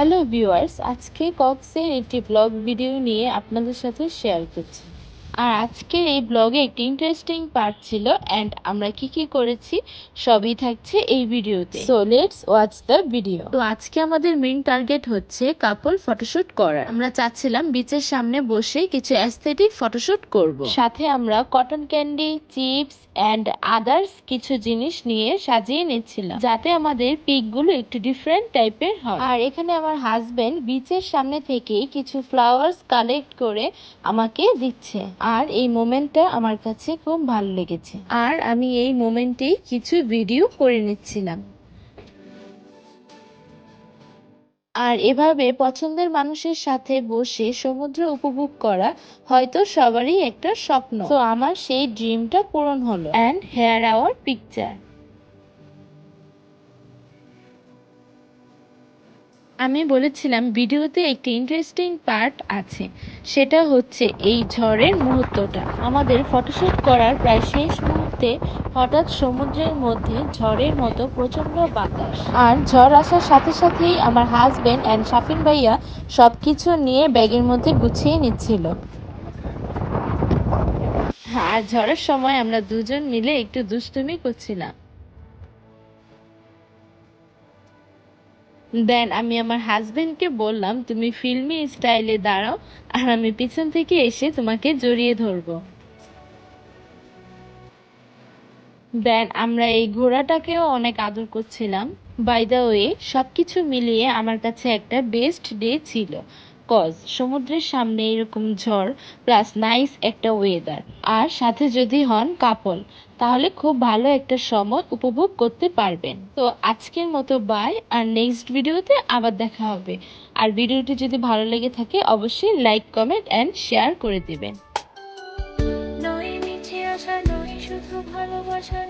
Hello viewers আজকে কক্সের একটি blog video নিয়ে আপনাদের সাথে শেয়ার করছি। আর আজকের এই ব্লগে একটি ইন্টারেস্টিং পার্ট ছিল অ্যান্ড আমরা কি কি করেছি সবই থাকছে এই ভিডিওতে so let's watch the video তো আজকে আমাদের মেইন টার্গেট হচ্ছে কাপল ফটোশুট করার। আমরা চাচ্ছিলাম বিচের সামনে বসে কিছু অ্যাস্থেটিক ফটোশুট করব। সাথে আমরা cotton candy chips and others কিছু জিনিস নিয়ে সাজিয়ে নিচ্ছিলাম যাতে আমাদের পিকগুলো একটু ডিফারেন্ট টাইপের হয়। আর এখানে আমার হাজবেন্ড বিচের সামনে থেকে কিছু ফ্লাওয়ার্স কালেক্ট করে আমাকে দিচ্ছে। আর এই মোমেন্টটা আমার কাছে খুব ভালো লেগেছে। আর আমি এই মোমেন্টেই কিছু ভিডিও করে নিচ্ছিলাম। আর এভাবে পছন্দের মানুষের সাথে বসে সমুদ্র উপভোগ করা হয়তো সবারই একটা স্বপ্ন। তো আমার সেই ড্রিমটা পূরণ হলো। And here our picture. আমি বলেছিলাম, ভিডিওতে একটি ইন্টারেস্টিং পার্ট আছে। সেটা হচ্ছে এই ঝড়ের মুহূর্তটা। আমাদের ফটোশ্যুট করার প্রায় শেষ মুহূর্তে হঠাৎ সমুদ্রের মধ্যে ঝড়ের মতো প্রচণ্ড বাতাস। আর ঝড় আসার সাথে সাথেই আমার হাজব্যান্ড অ্যান্ড শাফিন ভাইয়া সব কিছু নিয়ে ব্যাগের মধ্যে গুছিয়ে নিচ্ছিল। আর ঝড়ের সময় আমরা দুজন মিলে একটু দুষ্টুমি করছিলাম। দেন আমি আমার হাজবেন্ডকে বললাম, তুমি ফিল্মি স্টাইলে দাঁড়াও, আর আমি পিছন থেকে এসে তোমাকে জড়িয়ে ধরবো। দেন আমরা এই ঘোড়াটাকেও অনেক আদর করছিলাম। বাই দ্য ওয়ে সবকিছু মিলিয়ে আমার কাছে একটা বেস্ট ডে ছিল। কজ সমুদ্রের সামনে এরকম ঝড় প্লাস নাইস একটা ওয়েদার আর সাথে যদি হন কাপল, তাহলে খুব ভালো একটা সময় উপভোগ করতে পারবেন। তো আজকের মতো বাই আর নেক্সট ভিডিওতে আবার দেখা হবে। আর ভিডিওটি যদি ভালো লেগে থাকে, অবশ্যই লাইক কমেন্ট অ্যান্ড শেয়ার করে দেবেন। ভালোবাসা